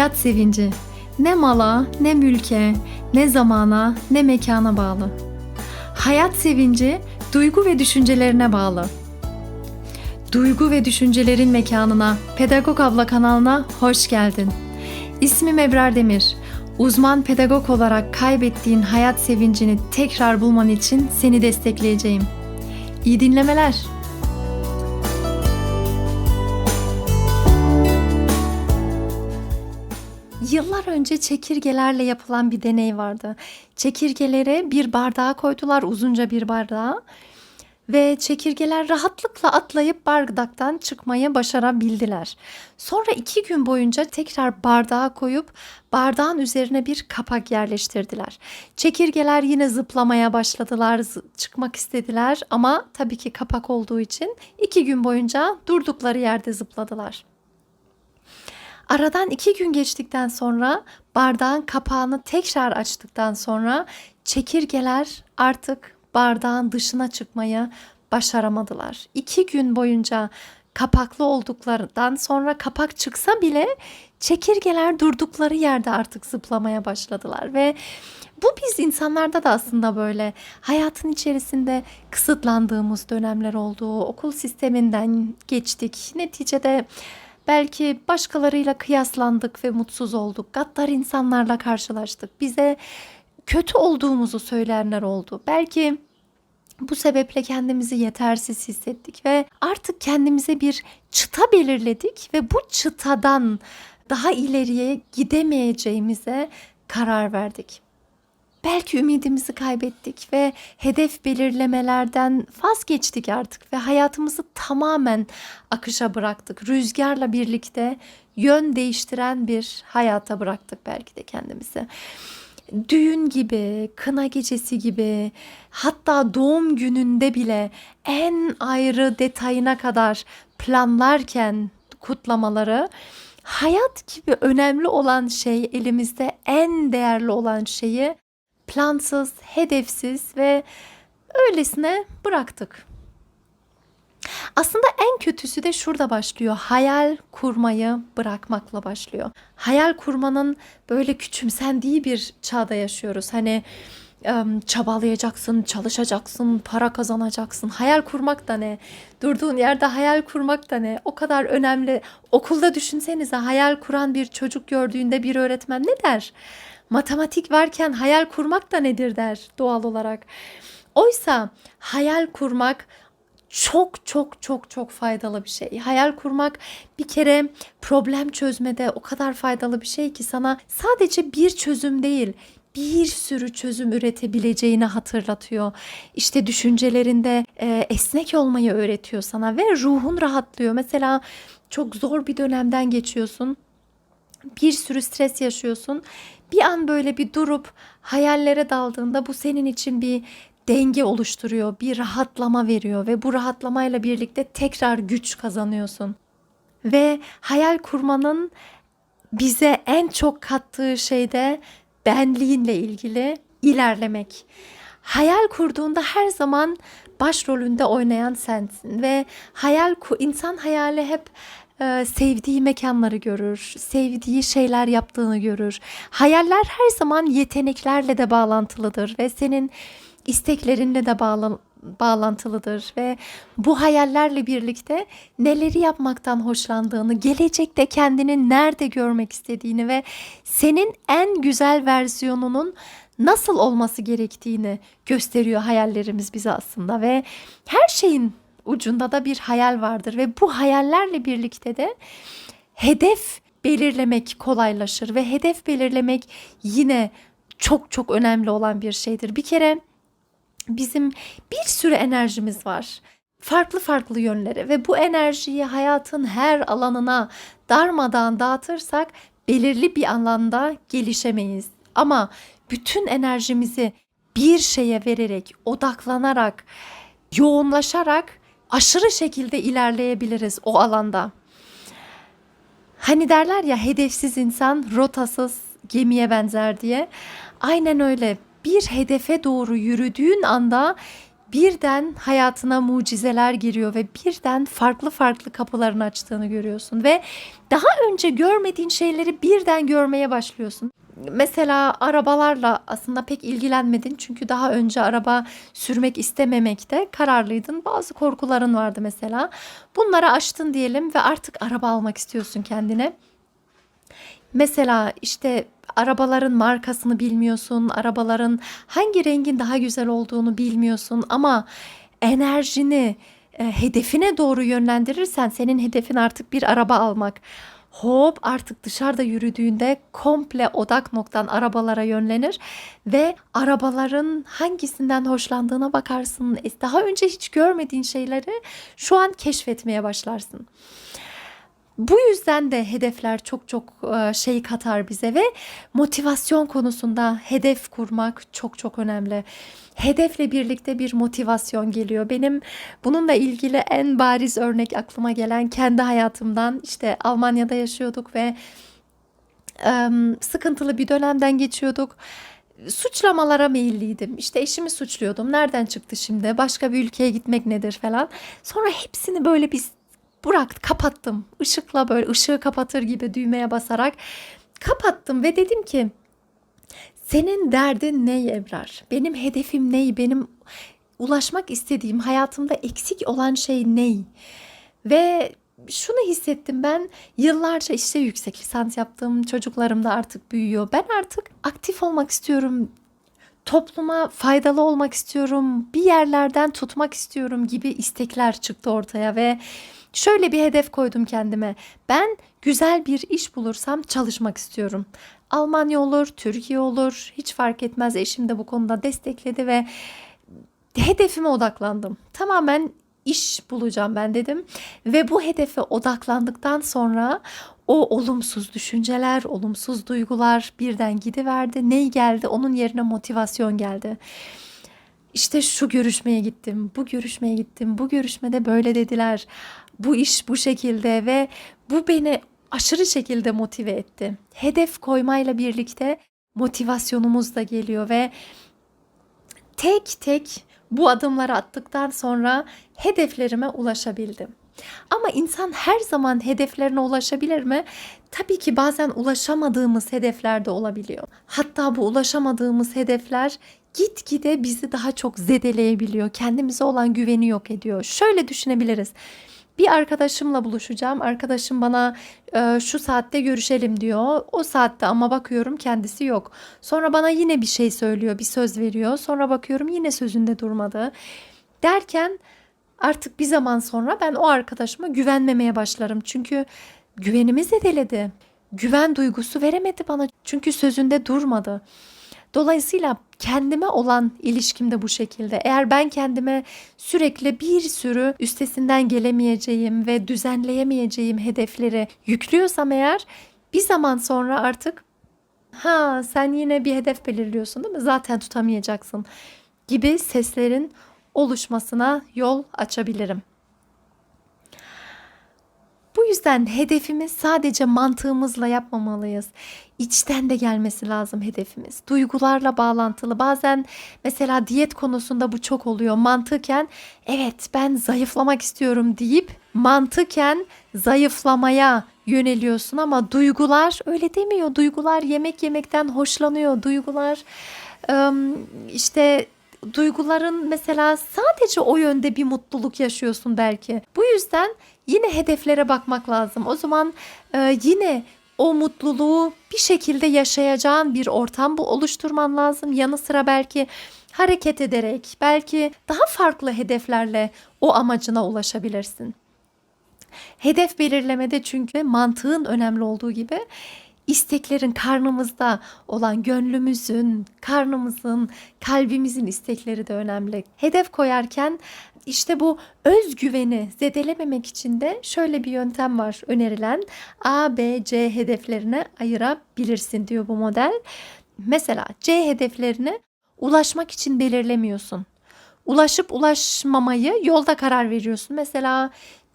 Hayat sevinci ne mala, ne mülke, ne zamana, ne mekana bağlı. Hayat sevinci duygu ve düşüncelerine bağlı. Duygu ve düşüncelerin mekanına, Pedagog Abla kanalına hoş geldin. İsmim Ebrar Demir. Uzman pedagog olarak kaybettiğin hayat sevincini tekrar bulman için seni destekleyeceğim. İyi dinlemeler. Yıllar önce çekirgelerle yapılan bir deney vardı. Çekirgelere bir bardağa koydular, uzunca bir bardağa. Ve çekirgeler rahatlıkla atlayıp bardaktan çıkmayı başarabildiler. Sonra iki gün boyunca tekrar bardağa koyup bardağın üzerine bir kapak yerleştirdiler. Çekirgeler yine zıplamaya başladılar, çıkmak istediler ama tabii ki kapak olduğu için iki gün boyunca durdukları yerde zıpladılar. Aradan iki gün geçtikten sonra bardağın kapağını tekrar açtıktan sonra çekirgeler artık bardağın dışına çıkmayı başaramadılar. İki gün boyunca kapaklı olduklarından sonra kapak çıksa bile çekirgeler durdukları yerde artık zıplamaya başladılar ve bu biz insanlarda da aslında böyle hayatın içerisinde kısıtlandığımız dönemler oldu. Okul sisteminden geçtik. Neticede Belki başkalarıyla kıyaslandık ve mutsuz olduk. Gaddar insanlarla karşılaştık. Bize kötü olduğumuzu söyleyenler oldu. Belki bu sebeple kendimizi yetersiz hissettik ve artık kendimize bir çıta belirledik ve bu çıtadan daha ileriye gidemeyeceğimize karar verdik. Belki ümidimizi kaybettik ve hedef belirlemelerden vazgeçtik artık ve hayatımızı tamamen akışa bıraktık. Rüzgarla birlikte yön değiştiren bir hayata bıraktık belki de kendimizi. Düğün gibi, kına gecesi gibi, hatta doğum gününde bile en ayrı detayına kadar planlarken kutlamaları hayat gibi önemli olan şey elimizde en değerli olan şeyi plansız, hedefsiz ve öylesine bıraktık. Aslında en kötüsü de şurada başlıyor. Hayal kurmayı bırakmakla başlıyor. Hayal kurmanın böyle küçümsendiği bir çağda yaşıyoruz. Hani çabalayacaksın, çalışacaksın, para kazanacaksın. Hayal kurmak da ne? Durduğun yerde hayal kurmak da ne? O kadar önemli. Okulda düşünsenize hayal kuran bir çocuk gördüğünde bir öğretmen ne der? Matematik varken hayal kurmak da nedir der doğal olarak. Oysa hayal kurmak çok çok çok çok faydalı bir şey. Hayal kurmak bir kere problem çözmede o kadar faydalı bir şey ki sana sadece bir çözüm değil, bir sürü çözüm üretebileceğini hatırlatıyor. İşte düşüncelerinde e, esnek olmayı öğretiyor sana ve ruhun rahatlıyor. Mesela çok zor bir dönemden geçiyorsun bir sürü stres yaşıyorsun. Bir an böyle bir durup hayallere daldığında bu senin için bir denge oluşturuyor, bir rahatlama veriyor ve bu rahatlamayla birlikte tekrar güç kazanıyorsun. Ve hayal kurmanın bize en çok kattığı şey de benliğinle ilgili ilerlemek. Hayal kurduğunda her zaman başrolünde oynayan sensin ve hayal insan hayali hep e, sevdiği mekanları görür, sevdiği şeyler yaptığını görür. Hayaller her zaman yeteneklerle de bağlantılıdır ve senin isteklerinle de bağlan bağlantılıdır ve bu hayallerle birlikte neleri yapmaktan hoşlandığını, gelecekte kendini nerede görmek istediğini ve senin en güzel versiyonunun nasıl olması gerektiğini gösteriyor hayallerimiz bize aslında ve her şeyin ucunda da bir hayal vardır ve bu hayallerle birlikte de hedef belirlemek kolaylaşır ve hedef belirlemek yine çok çok önemli olan bir şeydir. Bir kere bizim bir sürü enerjimiz var. Farklı farklı yönlere ve bu enerjiyi hayatın her alanına darmadan dağıtırsak belirli bir alanda gelişemeyiz. Ama bütün enerjimizi bir şeye vererek, odaklanarak, yoğunlaşarak aşırı şekilde ilerleyebiliriz o alanda. Hani derler ya hedefsiz insan rotasız gemiye benzer diye. Aynen öyle. Bir hedefe doğru yürüdüğün anda birden hayatına mucizeler giriyor ve birden farklı farklı kapıların açtığını görüyorsun ve daha önce görmediğin şeyleri birden görmeye başlıyorsun. Mesela arabalarla aslında pek ilgilenmedin çünkü daha önce araba sürmek istememekte kararlıydın. Bazı korkuların vardı mesela. Bunları aştın diyelim ve artık araba almak istiyorsun kendine. Mesela işte arabaların markasını bilmiyorsun, arabaların hangi rengin daha güzel olduğunu bilmiyorsun ama enerjini e, hedefine doğru yönlendirirsen senin hedefin artık bir araba almak. Hop artık dışarıda yürüdüğünde komple odak noktan arabalara yönlenir ve arabaların hangisinden hoşlandığına bakarsın. E, Daha önce hiç görmediğin şeyleri şu an keşfetmeye başlarsın. Bu yüzden de hedefler çok çok e, şey katar bize ve motivasyon konusunda hedef kurmak çok çok önemli. Hedefle birlikte bir motivasyon geliyor. Benim bununla ilgili en bariz örnek aklıma gelen kendi hayatımdan işte Almanya'da yaşıyorduk ve sıkıntılı bir dönemden geçiyorduk. Suçlamalara meyilliydim. İşte eşimi suçluyordum. Nereden çıktı şimdi? Başka bir ülkeye gitmek nedir falan. Sonra hepsini böyle bir bıraktım, kapattım. Işıkla böyle ışığı kapatır gibi düğmeye basarak kapattım ve dedim ki senin derdin ne Ebrar? Benim hedefim ne? Benim ulaşmak istediğim hayatımda eksik olan şey ne? Ve şunu hissettim ben yıllarca işte yüksek lisans yaptım. Çocuklarım da artık büyüyor. Ben artık aktif olmak istiyorum. Topluma faydalı olmak istiyorum. Bir yerlerden tutmak istiyorum gibi istekler çıktı ortaya ve şöyle bir hedef koydum kendime. Ben güzel bir iş bulursam çalışmak istiyorum. Almanya olur, Türkiye olur, hiç fark etmez. Eşim de bu konuda destekledi ve hedefime odaklandım. Tamamen iş bulacağım ben dedim ve bu hedefe odaklandıktan sonra o olumsuz düşünceler, olumsuz duygular birden gidiverdi. Ney geldi? Onun yerine motivasyon geldi. İşte şu görüşmeye gittim, bu görüşmeye gittim, bu görüşmede böyle dediler. Bu iş bu şekilde ve bu beni aşırı şekilde motive etti. Hedef koymayla birlikte motivasyonumuz da geliyor ve tek tek bu adımları attıktan sonra hedeflerime ulaşabildim. Ama insan her zaman hedeflerine ulaşabilir mi? Tabii ki bazen ulaşamadığımız hedefler de olabiliyor. Hatta bu ulaşamadığımız hedefler gitgide bizi daha çok zedeleyebiliyor. Kendimize olan güveni yok ediyor. Şöyle düşünebiliriz. Bir arkadaşımla buluşacağım. Arkadaşım bana e, şu saatte görüşelim diyor. O saatte ama bakıyorum kendisi yok. Sonra bana yine bir şey söylüyor, bir söz veriyor. Sonra bakıyorum yine sözünde durmadı. Derken artık bir zaman sonra ben o arkadaşıma güvenmemeye başlarım. Çünkü güvenimi zedeledi. Güven duygusu veremedi bana. Çünkü sözünde durmadı. Dolayısıyla kendime olan ilişkim de bu şekilde. Eğer ben kendime sürekli bir sürü üstesinden gelemeyeceğim ve düzenleyemeyeceğim hedefleri yüklüyorsam eğer bir zaman sonra artık ha sen yine bir hedef belirliyorsun değil mi? Zaten tutamayacaksın gibi seslerin oluşmasına yol açabilirim. Bu yüzden hedefimiz sadece mantığımızla yapmamalıyız. İçten de gelmesi lazım hedefimiz. Duygularla bağlantılı. Bazen mesela diyet konusunda bu çok oluyor. Mantıken evet ben zayıflamak istiyorum deyip mantıken zayıflamaya yöneliyorsun ama duygular öyle demiyor. Duygular yemek yemekten hoşlanıyor. Duygular işte duyguların mesela sadece o yönde bir mutluluk yaşıyorsun belki. Bu yüzden yine hedeflere bakmak lazım. O zaman e, yine o mutluluğu bir şekilde yaşayacağın bir ortam bu oluşturman lazım. Yanı sıra belki hareket ederek, belki daha farklı hedeflerle o amacına ulaşabilirsin. Hedef belirlemede çünkü mantığın önemli olduğu gibi isteklerin karnımızda olan gönlümüzün, karnımızın, kalbimizin istekleri de önemli. Hedef koyarken işte bu özgüveni zedelememek için de şöyle bir yöntem var önerilen. A, B, C hedeflerine ayırabilirsin diyor bu model. Mesela C hedeflerini ulaşmak için belirlemiyorsun. Ulaşıp ulaşmamayı yolda karar veriyorsun. Mesela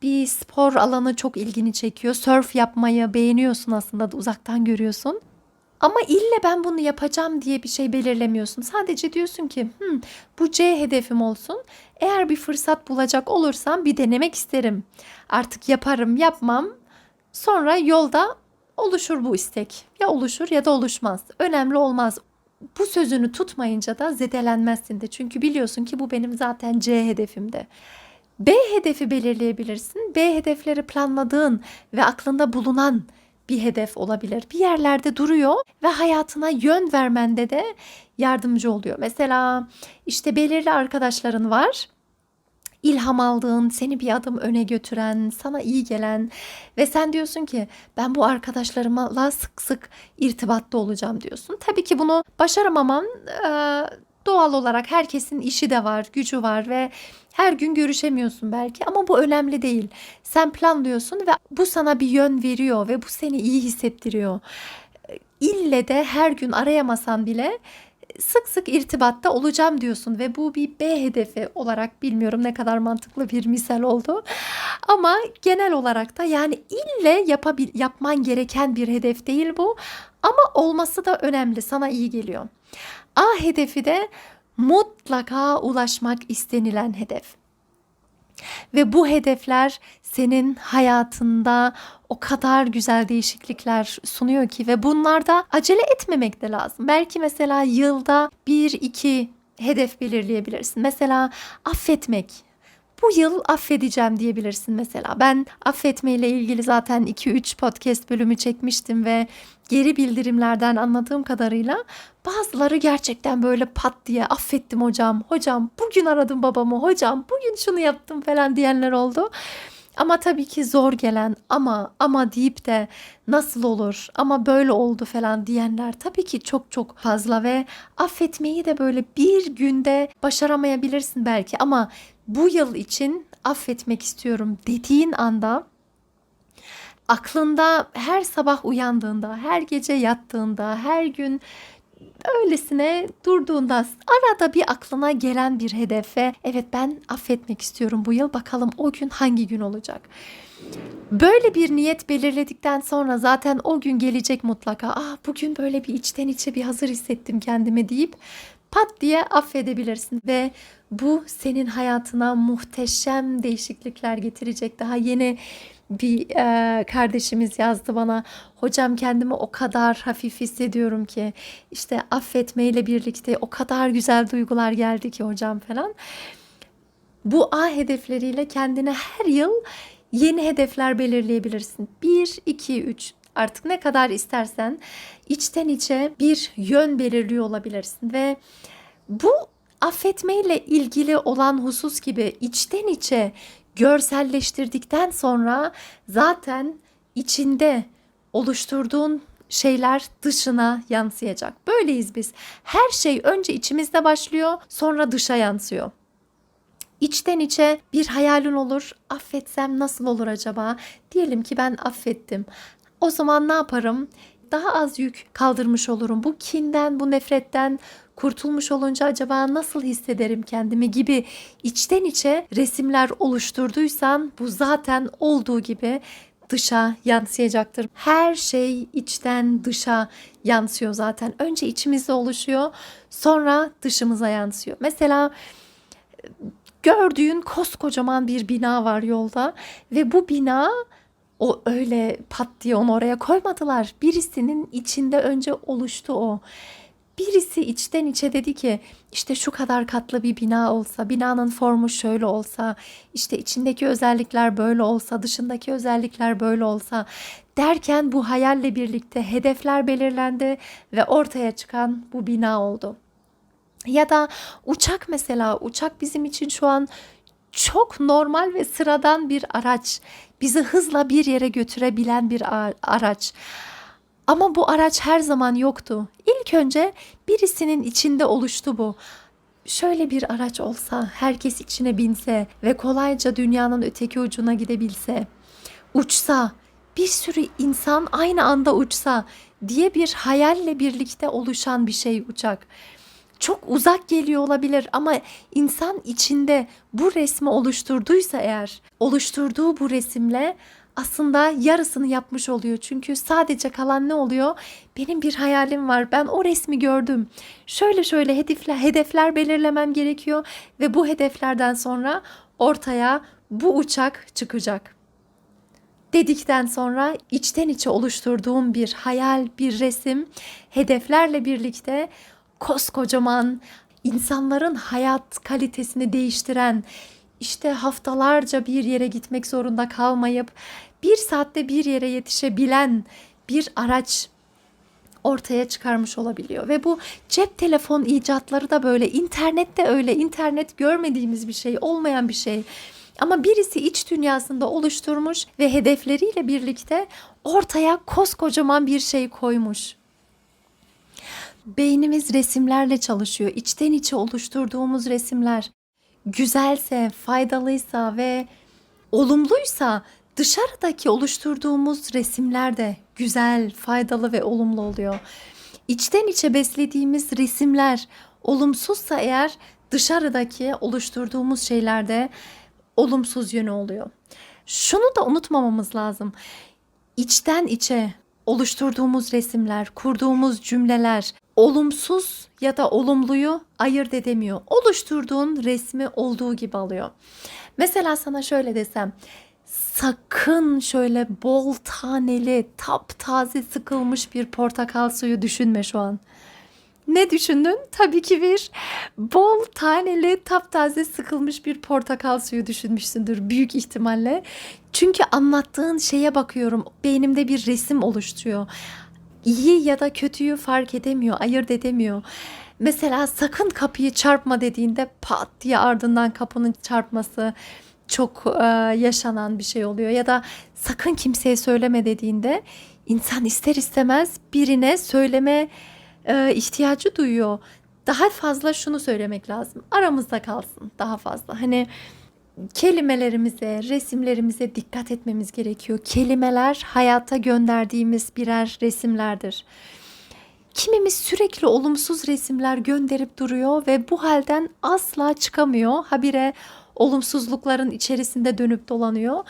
bir spor alanı çok ilgini çekiyor. Surf yapmayı beğeniyorsun aslında da uzaktan görüyorsun. Ama ille ben bunu yapacağım diye bir şey belirlemiyorsun. Sadece diyorsun ki "Hmm, bu C hedefim olsun. Eğer bir fırsat bulacak olursam bir denemek isterim. Artık yaparım yapmam. Sonra yolda oluşur bu istek. Ya oluşur ya da oluşmaz. Önemli olmaz. Bu sözünü tutmayınca da zedelenmezsin de. Çünkü biliyorsun ki bu benim zaten C hedefimde. B hedefi belirleyebilirsin. B hedefleri planladığın ve aklında bulunan bir hedef olabilir. Bir yerlerde duruyor ve hayatına yön vermende de yardımcı oluyor. Mesela işte belirli arkadaşların var. İlham aldığın, seni bir adım öne götüren, sana iyi gelen ve sen diyorsun ki ben bu arkadaşlarımla sık sık irtibatta olacağım diyorsun. Tabii ki bunu başaramaman doğal olarak herkesin işi de var, gücü var ve her gün görüşemiyorsun belki ama bu önemli değil. Sen planlıyorsun ve bu sana bir yön veriyor ve bu seni iyi hissettiriyor. İlle de her gün arayamasan bile sık sık irtibatta olacağım diyorsun ve bu bir B hedefi olarak bilmiyorum ne kadar mantıklı bir misal oldu. Ama genel olarak da yani ille yapabil yapman gereken bir hedef değil bu ama olması da önemli sana iyi geliyor. A hedefi de mutlaka ulaşmak istenilen hedef. Ve bu hedefler senin hayatında o kadar güzel değişiklikler sunuyor ki ve bunlarda acele etmemek de lazım. Belki mesela yılda bir iki hedef belirleyebilirsin. Mesela affetmek. Bu yıl affedeceğim diyebilirsin mesela. Ben affetmeyle ilgili zaten 2-3 podcast bölümü çekmiştim ve geri bildirimlerden anladığım kadarıyla bazıları gerçekten böyle pat diye affettim hocam. Hocam bugün aradım babamı. Hocam bugün şunu yaptım falan diyenler oldu. Ama tabii ki zor gelen ama ama deyip de nasıl olur ama böyle oldu falan diyenler tabii ki çok çok fazla ve affetmeyi de böyle bir günde başaramayabilirsin belki ama bu yıl için affetmek istiyorum dediğin anda aklında her sabah uyandığında, her gece yattığında, her gün öylesine durduğunda arada bir aklına gelen bir hedefe evet ben affetmek istiyorum bu yıl bakalım o gün hangi gün olacak. Böyle bir niyet belirledikten sonra zaten o gün gelecek mutlaka. Ah bugün böyle bir içten içe bir hazır hissettim kendimi deyip pat diye affedebilirsin ve bu senin hayatına muhteşem değişiklikler getirecek. Daha yeni bir e, kardeşimiz yazdı bana. Hocam kendimi o kadar hafif hissediyorum ki işte affetmeyle birlikte o kadar güzel duygular geldi ki hocam falan. Bu A hedefleriyle kendine her yıl yeni hedefler belirleyebilirsin. 1, 2, 3 artık ne kadar istersen içten içe bir yön belirliyor olabilirsin ve bu affetmeyle ilgili olan husus gibi içten içe görselleştirdikten sonra zaten içinde oluşturduğun şeyler dışına yansıyacak. Böyleyiz biz. Her şey önce içimizde başlıyor, sonra dışa yansıyor. İçten içe bir hayalin olur. Affetsem nasıl olur acaba? Diyelim ki ben affettim. O zaman ne yaparım? Daha az yük kaldırmış olurum. Bu kinden, bu nefretten kurtulmuş olunca acaba nasıl hissederim kendimi gibi içten içe resimler oluşturduysan bu zaten olduğu gibi dışa yansıyacaktır. Her şey içten dışa yansıyor zaten. Önce içimizde oluşuyor, sonra dışımıza yansıyor. Mesela gördüğün koskocaman bir bina var yolda ve bu bina o öyle pat diye onu oraya koymadılar. Birisinin içinde önce oluştu o. Birisi içten içe dedi ki işte şu kadar katlı bir bina olsa, binanın formu şöyle olsa, işte içindeki özellikler böyle olsa, dışındaki özellikler böyle olsa derken bu hayalle birlikte hedefler belirlendi ve ortaya çıkan bu bina oldu. Ya da uçak mesela uçak bizim için şu an çok normal ve sıradan bir araç. Bizi hızla bir yere götürebilen bir araç. Ama bu araç her zaman yoktu. İlk önce birisinin içinde oluştu bu. Şöyle bir araç olsa, herkes içine binse ve kolayca dünyanın öteki ucuna gidebilse, uçsa, bir sürü insan aynı anda uçsa diye bir hayalle birlikte oluşan bir şey uçak. Çok uzak geliyor olabilir ama insan içinde bu resmi oluşturduysa eğer, oluşturduğu bu resimle aslında yarısını yapmış oluyor. Çünkü sadece kalan ne oluyor? Benim bir hayalim var. Ben o resmi gördüm. Şöyle şöyle hedefler, hedefler belirlemem gerekiyor ve bu hedeflerden sonra ortaya bu uçak çıkacak. Dedikten sonra içten içe oluşturduğum bir hayal, bir resim hedeflerle birlikte koskocaman insanların hayat kalitesini değiştiren işte haftalarca bir yere gitmek zorunda kalmayıp bir saatte bir yere yetişebilen bir araç ortaya çıkarmış olabiliyor. Ve bu cep telefon icatları da böyle, internet de öyle. İnternet görmediğimiz bir şey, olmayan bir şey. Ama birisi iç dünyasında oluşturmuş ve hedefleriyle birlikte ortaya koskocaman bir şey koymuş. Beynimiz resimlerle çalışıyor. İçten içe oluşturduğumuz resimler güzelse, faydalıysa ve olumluysa dışarıdaki oluşturduğumuz resimler de güzel, faydalı ve olumlu oluyor. İçten içe beslediğimiz resimler olumsuzsa eğer dışarıdaki oluşturduğumuz şeylerde olumsuz yönü oluyor. Şunu da unutmamamız lazım. İçten içe oluşturduğumuz resimler, kurduğumuz cümleler olumsuz ya da olumluyu ayırt edemiyor. Oluşturduğun resmi olduğu gibi alıyor. Mesela sana şöyle desem, sakın şöyle bol taneli, taptaze sıkılmış bir portakal suyu düşünme şu an. Ne düşündün? Tabii ki bir bol taneli, taptaze sıkılmış bir portakal suyu düşünmüşsündür büyük ihtimalle. Çünkü anlattığın şeye bakıyorum. Beynimde bir resim oluşturuyor. İyi ya da kötüyü fark edemiyor, ayırt edemiyor. Mesela sakın kapıyı çarpma dediğinde pat diye ardından kapının çarpması çok e, yaşanan bir şey oluyor. Ya da sakın kimseye söyleme dediğinde insan ister istemez birine söyleme e, ihtiyacı duyuyor. Daha fazla şunu söylemek lazım. Aramızda kalsın daha fazla. Hani kelimelerimize, resimlerimize dikkat etmemiz gerekiyor. Kelimeler hayata gönderdiğimiz birer resimlerdir. Kimimiz sürekli olumsuz resimler gönderip duruyor ve bu halden asla çıkamıyor. Habire olumsuzlukların içerisinde dönüp dolanıyor.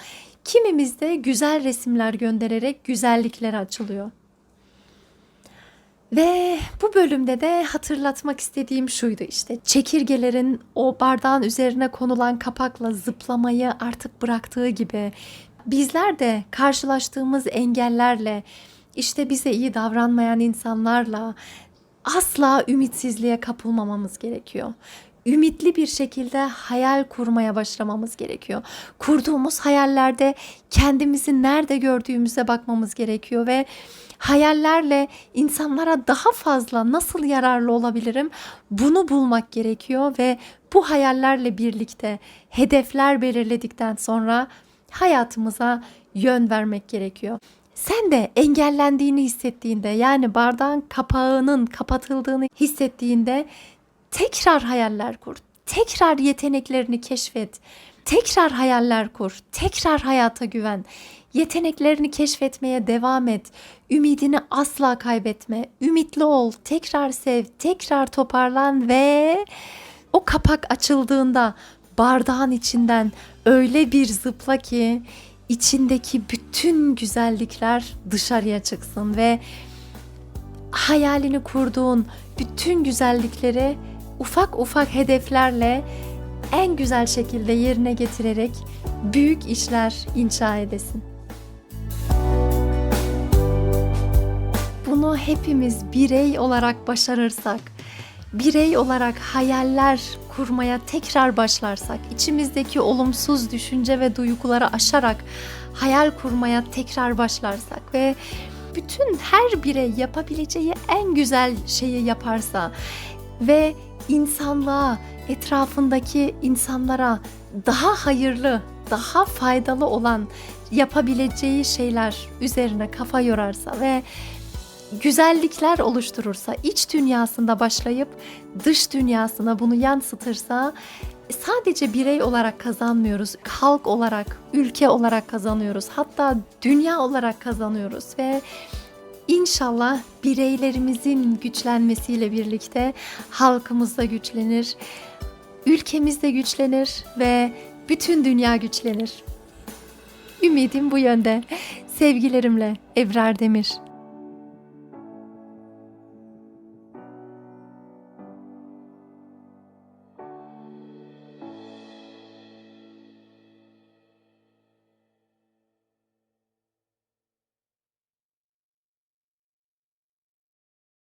Kimimiz de güzel resimler göndererek güzelliklere açılıyor. Ve bu bölümde de hatırlatmak istediğim şuydu işte çekirgelerin o bardağın üzerine konulan kapakla zıplamayı artık bıraktığı gibi bizler de karşılaştığımız engellerle işte bize iyi davranmayan insanlarla asla ümitsizliğe kapılmamamız gerekiyor. Ümitli bir şekilde hayal kurmaya başlamamız gerekiyor. Kurduğumuz hayallerde kendimizi nerede gördüğümüze bakmamız gerekiyor ve hayallerle insanlara daha fazla nasıl yararlı olabilirim bunu bulmak gerekiyor ve bu hayallerle birlikte hedefler belirledikten sonra hayatımıza yön vermek gerekiyor. Sen de engellendiğini hissettiğinde yani bardağın kapağının kapatıldığını hissettiğinde tekrar hayaller kur. Tekrar yeteneklerini keşfet. Tekrar hayaller kur. Tekrar hayata güven. Yeteneklerini keşfetmeye devam et. Ümidini asla kaybetme. Ümitli ol. Tekrar sev. Tekrar toparlan ve o kapak açıldığında bardağın içinden öyle bir zıpla ki içindeki bütün güzellikler dışarıya çıksın ve hayalini kurduğun bütün güzellikleri ufak ufak hedeflerle en güzel şekilde yerine getirerek büyük işler inşa edesin. Bunu hepimiz birey olarak başarırsak, birey olarak hayaller kurmaya tekrar başlarsak, içimizdeki olumsuz düşünce ve duyguları aşarak hayal kurmaya tekrar başlarsak ve bütün her birey yapabileceği en güzel şeyi yaparsa ve insanlığa, etrafındaki insanlara daha hayırlı, daha faydalı olan yapabileceği şeyler üzerine kafa yorarsa ve güzellikler oluşturursa, iç dünyasında başlayıp dış dünyasına bunu yansıtırsa sadece birey olarak kazanmıyoruz. Halk olarak, ülke olarak kazanıyoruz. Hatta dünya olarak kazanıyoruz ve İnşallah bireylerimizin güçlenmesiyle birlikte halkımız da güçlenir, ülkemiz de güçlenir ve bütün dünya güçlenir. Ümidim bu yönde. Sevgilerimle Ebrar Demir.